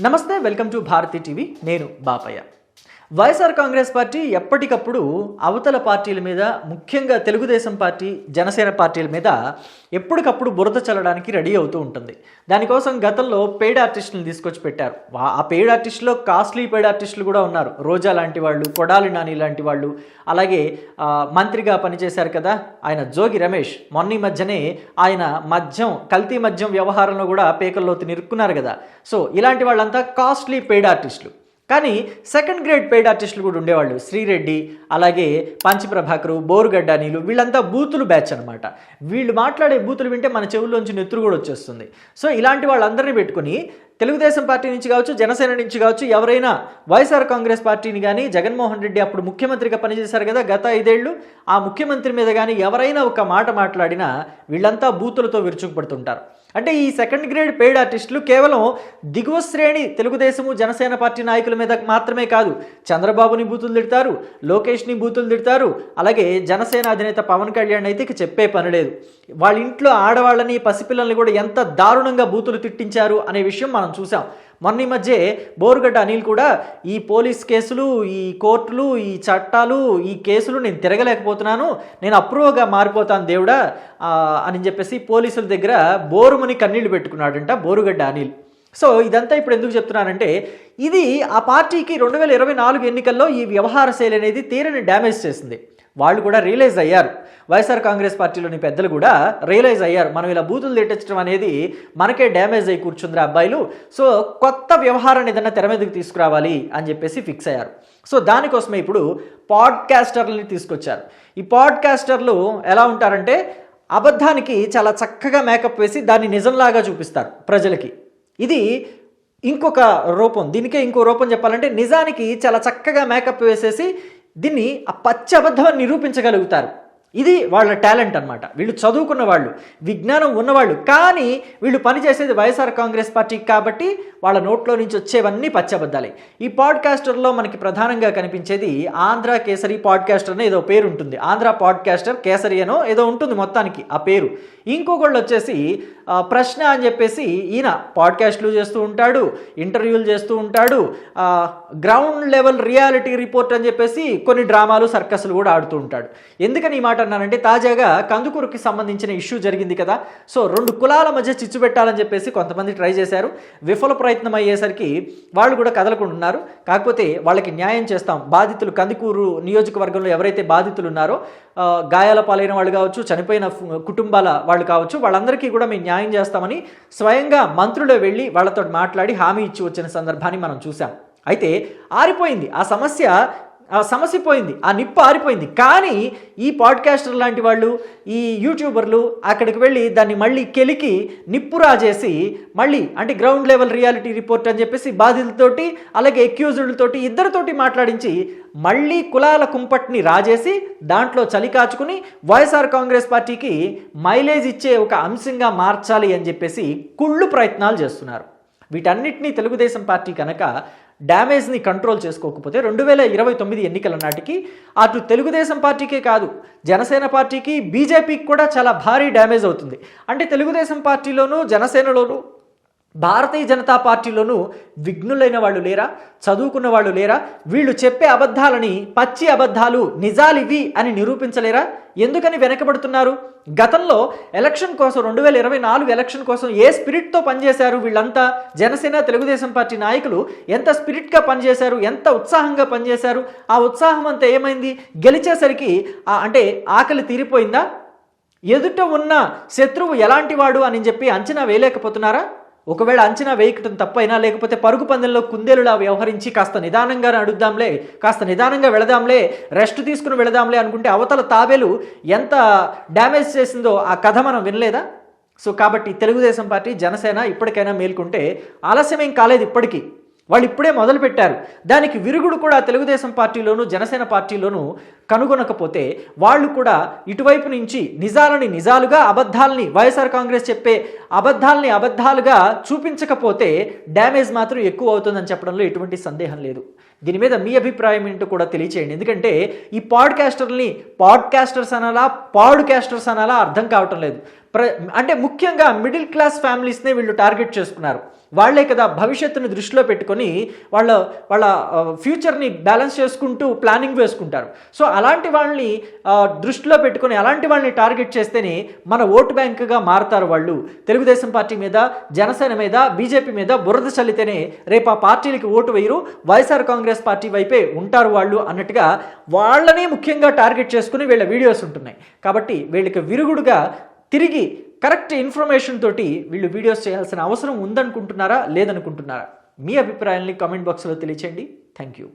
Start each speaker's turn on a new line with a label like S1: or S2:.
S1: నమస్తే welcome to Bharati TV. నేను Bapayya. YSR Congress party ఎప్పటికప్పుడు అవతల పార్టీల మీద ముఖ్యంగా తెలుగుదేశం పార్టీ జనసేన పార్టీల మీద ఎప్పటికప్పుడు బురద చల్లడానికి రెడీ అవుతూ ఉంటుంది. దానికోసం గతంలో పెయిడ్ ఆర్టిస్టులను తీసుకొచ్చి పెట్టారు. ఆ పెయిడ్ ఆర్టిస్టులో కాస్ట్లీ పెయిడ్ ఆర్టిస్టులు కూడా ఉన్నారు. రోజా లాంటి వాళ్ళు కొడాలి నాని లాంటి వాళ్ళు. అలాగే మంత్రిగా పనిచేశారు కదా ఆయన జోగి రమేష్. మొన్న మధ్యనే ఆయన మద్యం కల్తీ మద్యం వ్యవహారంలో కూడా పేకల్లోతి నిరుక్కున్నారు కదా. సో ఇలాంటి వాళ్ళంతా కాస్ట్లీ పెయిడ్ ఆర్టిస్టులు. కానీ సెకండ్ గ్రేడ్ పెయిడ్ ఆర్టిస్టులు కూడా ఉండేవాళ్ళు. శ్రీరెడ్డి అలాగే పంచప్రభాకరు బోరుగడ్డ నీళ్ళు వీళ్ళంతా బూతులు బ్యాచ్ అనమాట వీళ్ళు మాట్లాడే బూతులు వింటే మన చెవుల్లోంచి నెత్తురు కూడా వచ్చేస్తుంది. సో ఇలాంటి వాళ్ళందరినీ పెట్టుకుని తెలుగుదేశం పార్టీ నుంచి కావచ్చు జనసేన నుంచి కావచ్చు ఎవరైనా వైఎస్ఆర్ కాంగ్రెస్ పార్టీని కానీ జగన్మోహన్ రెడ్డి అప్పుడు ముఖ్యమంత్రిగా పనిచేశారు కదా గత ఐదేళ్ళు ఆ ముఖ్యమంత్రి మీద కానీ ఎవరైనా ఒక మాట మాట్లాడినా వీళ్ళంతా బూతులతో విరుచుకుపడుతుంటారు. అంటే ఈ సెకండ్ గ్రేడ్ పెయిడ్ ఆర్టిస్టులు కేవలం దిగువ శ్రేణి తెలుగుదేశము జనసేన పార్టీ నాయకుల మీద మాత్రమే కాదు చంద్రబాబుని బూతులు తిడతారు లోకేష్ని బూతులు తిడతారు అలాగే జనసేన అధినేత పవన్ కళ్యాణ్ అయితే ఇక చెప్పే పని లేదు. వాళ్ళ ఇంట్లో ఆడవాళ్ళని పసిపిల్లల్ని కూడా ఎంత దారుణంగా బూతులు తిట్టించారు అనే విషయం మనం చూసాం మొన్న ఈ మధ్య బోరుగడ్డ అనిల్ కూడా ఈ పోలీస్ కేసులు ఈ కోర్టులు ఈ చట్టాలు ఈ కేసులు నేను తిరగలేకపోతున్నాను నేను అప్రూవ్గా మారిపోతాను దేవుడా అని చెప్పేసి పోలీసుల దగ్గర బోరుమని కన్నీళ్ళు పెట్టుకున్నాడంట బోరుగడ్డ అనిల్. సో ఇదంతా ఇప్పుడు ఎందుకు చెప్తున్నానంటే ఇది ఆ పార్టీకి రెండు వేల ఇరవై నాలుగు ఎన్నికల్లో ఈ వ్యవహార శైలి అనేది తీరని డ్యామేజ్ చేసింది. వాళ్ళు కూడా రియలైజ్ అయ్యారు. వైఎస్ఆర్ కాంగ్రెస్ పార్టీలోని పెద్దలు కూడా రియలైజ్ అయ్యారు. మనం ఇలా బూతులు తిట్టించడం అనేది మనకే డ్యామేజ్ అయి కూర్చుందిరా అబ్బాయిలు. సో కొత్త వ్యవహారాన్ని ఏదైనా తెర మీదకి తీసుకురావాలి అని చెప్పేసి ఫిక్స్ అయ్యారు. సో దానికోసమే ఇప్పుడు పాడ్కాస్టర్లని తీసుకొచ్చారు. ఈ పాడ్కాస్టర్లు ఎలా ఉంటారంటే అబద్ధానికి చాలా చక్కగా మేకప్ వేసి దాన్ని నిజంలాగా చూపిస్తారు ప్రజలకి. ఇది ఇంకొక రూపం. దీనికే ఇంకో రూపం చెప్పాలంటే నిజానికి చాలా చక్కగా మేకప్ వేసేసి దీన్ని ఆ పచ్చి అబద్ధం నిరూపించగలుగుతారు. ఇది వాళ్ళ టాలెంట్ అన్నమాట. వీళ్ళు చదువుకున్న వాళ్ళు విజ్ఞానం ఉన్నవాళ్ళు. కానీ వీళ్ళు పనిచేసేది వైఎస్ఆర్ కాంగ్రెస్ పార్టీ కాబట్టి వాళ్ళ నోట్లో నుంచి వచ్చేవన్నీ పచ్చబద్దాలే. ఈ పాడ్కాస్టర్లో మనకి ప్రధానంగా కనిపించేది ఆంధ్ర కేసరి పాడ్కాస్టర్ అని ఏదో పేరు ఉంటుంది. ఆంధ్ర పాడ్కాస్టర్ కేసరి అనో ఏదో ఉంటుంది మొత్తానికి ఆ పేరు. ఇంకొకళ్ళు వచ్చేసి ప్రశ్న అని చెప్పేసి ఈయన పాడ్కాస్ట్లు చేస్తూ ఉంటాడు ఇంటర్వ్యూలు చేస్తూ ఉంటాడు గ్రౌండ్ లెవెల్ రియాలిటీ రిపోర్ట్ అని చెప్పేసి కొన్ని డ్రామాలు సర్కస్లు కూడా ఆడుతూ ఉంటాడు. ఎందుకని ఈ మాట అన్నానంటే తాజాగా కందుకూరుకి సంబంధించిన ఇష్యూ జరిగింది కదా. సో రెండు కులాల మధ్య చిచ్చు పెట్టాలని చెప్పేసి కొంతమంది ట్రై చేశారు. విఫల ప్రయత్నం అయ్యేసరికి వాళ్ళు కూడా కదలకుంటున్నారు. కాకపోతే వాళ్ళకి న్యాయం చేస్తాం. బాధితులు కందుకూరు నియోజకవర్గంలో ఎవరైతే బాధితులు ఉన్నారో గాయాల పాలైన వాళ్ళు కావచ్చు చనిపోయిన కుటుంబాల వాళ్ళు కావచ్చు వాళ్ళందరికీ కూడా మేము న్యాయం చేస్తామని స్వయంగా మంత్రులే వెళ్ళి వాళ్ళతో మాట్లాడి హామీ ఇచ్చి వచ్చిన సందర్భాన్ని మనం చూసాం అయితే ఆరిపోయింది. ఆ సమస్య సమస్య పోయింది ఆ నిప్పు ఆరిపోయింది. కానీ ఈ పాడ్కాస్టర్ లాంటి వాళ్ళు ఈ యూట్యూబర్లు అక్కడికి వెళ్ళి దాన్ని మళ్ళీ కెలికి నిప్పు రాజేసి మళ్ళీ అంటే గ్రౌండ్ లెవెల్ రియాలిటీ రిపోర్ట్ అని చెప్పేసి బాధితులతోటి అలాగే ఎక్యూజ్డ్లతోటి ఇద్దరితోటి మాట్లాడించి మళ్ళీ కులాల కుంపట్ని రాజేసి దాంట్లో చలి కాచుకుని వైఎస్ఆర్ కాంగ్రెస్ పార్టీకి మైలేజ్ ఇచ్చే ఒక అంశంగా మార్చాలి అని చెప్పేసి కుళ్ళు ప్రయత్నాలు చేస్తున్నారు. వీటన్నిటినీ తెలుగుదేశం పార్టీ కనుక డ్యామేజ్ని కంట్రోల్ చేసుకోకపోతే రెండు వేల ఇరవై తొమ్మిది ఎన్నికల నాటికి అటు తెలుగుదేశం పార్టీకే కాదు జనసేన పార్టీకి బీజేపీకి కూడా చాలా భారీ డ్యామేజ్ అవుతుంది. అంటే తెలుగుదేశం పార్టీలోనూ జనసేనలోనూ భారతీయ జనతా పార్టీలోనూ విఘ్నులైన వాళ్ళు లేరా? చదువుకున్న వాళ్ళు లేరా? వీళ్ళు చెప్పే అబద్ధాలని పచ్చి అబద్ధాలు నిజాలివి అని నిరూపించలేరా? ఎందుకని వెనకబడుతున్నారు? గతంలో ఎలక్షన్ కోసం రెండు వేల ఇరవై నాలుగు ఎలక్షన్ కోసం ఏ స్పిరిట్తో పనిచేశారు వీళ్ళంతా? జనసేన తెలుగుదేశం పార్టీ నాయకులు ఎంత స్పిరిట్గా పనిచేశారు? ఎంత ఉత్సాహంగా పనిచేశారు? ఆ ఉత్సాహం అంతా ఏమైంది? గెలిచేసరికి అంటే ఆకలి తీరిపోయిందా? ఎదుట ఉన్న శత్రువు ఎలాంటి వాడు అని చెప్పి అంచనా వేయలేకపోతున్నారా? ఒకవేళ అంచనా వేయకటం తప్పైనా లేకపోతే పరుగు పందెంలో కుందేలులా వ్యవహరించి కాస్త నిదానంగా అడుగుదాంలే కాస్త నిదానంగా వెళదాంలే రెస్ట్ తీసుకుని వెళదాంలే అనుకుంటే అవతల తాబేలు ఎంత డ్యామేజ్ చేసిందో ఆ కథ మనం వినలేదా? సో కాబట్టి తెలుగుదేశం పార్టీ జనసేన ఇప్పటికైనా మేల్కొంటే ఆలస్యమేం కాలేదు ఇప్పటికీ. వాళ్ళు ఇప్పుడే మొదలుపెట్టారు. దానికి విరుగుడు కూడా తెలుగుదేశం పార్టీలోనూ జనసేన పార్టీలోనూ కనుగొనకపోతే వాళ్ళు కూడా ఇటువైపు నుంచి నిజాలని నిజాలుగా అబద్ధాలని వైఎస్ఆర్ కాంగ్రెస్ చెప్పే అబద్ధాలని అబద్ధాలుగా చూపించకపోతే డ్యామేజ్ మాత్రం ఎక్కువ అవుతుందని చెప్పడంలో ఎటువంటి సందేహం లేదు. దీని మీద మీ అభిప్రాయం ఏంటో కూడా తెలియచేయండి. ఎందుకంటే ఈ పాడ్కాస్టర్ని పాడ్కాస్టర్స్ అనాలా పాడ్కాస్టర్స్ అనాలా అర్థం కావటం లేదు. ప్ర అంటే ముఖ్యంగా మిడిల్ క్లాస్ ఫ్యామిలీస్నే వీళ్ళు టార్గెట్ చేసుకున్నారు. వాళ్ళే కదా భవిష్యత్తుని దృష్టిలో పెట్టుకొని వాళ్ళ వాళ్ళ ఫ్యూచర్ని బ్యాలెన్స్ చేసుకుంటూ ప్లానింగ్ వేసుకుంటారు. సో అలాంటి వాళ్ళని దృష్టిలో పెట్టుకొని అలాంటి వాళ్ళని టార్గెట్ చేస్తేనే మన ఓటు బ్యాంకుగా మారుతారు వాళ్ళు. తెలుగు తెలుగుదేశం పార్టీ మీద జనసేన మీద బీజేపీ మీద బురద చల్లితేనే రేపు ఆ పార్టీలకి ఓటు వేయరు. వైఎస్ఆర్ కాంగ్రెస్ పార్టీ వైపే ఉంటారు వాళ్ళు అన్నట్టుగా వాళ్ళనే ముఖ్యంగా టార్గెట్ చేసుకుని వీళ్ళ వీడియోస్ ఉంటున్నాయి. కాబట్టి వీళ్ళకి విరుగుడుగా తిరిగి కరెక్ట్ ఇన్ఫర్మేషన్ తోటి వీళ్ళు వీడియోస్ చేయాల్సిన అవసరం ఉందనుకుంటున్నారా లేదనుకుంటున్నారా? మీ అభిప్రాయాల్ని కామెంట్ బాక్స్లో తెలియచేయండి. Thank you.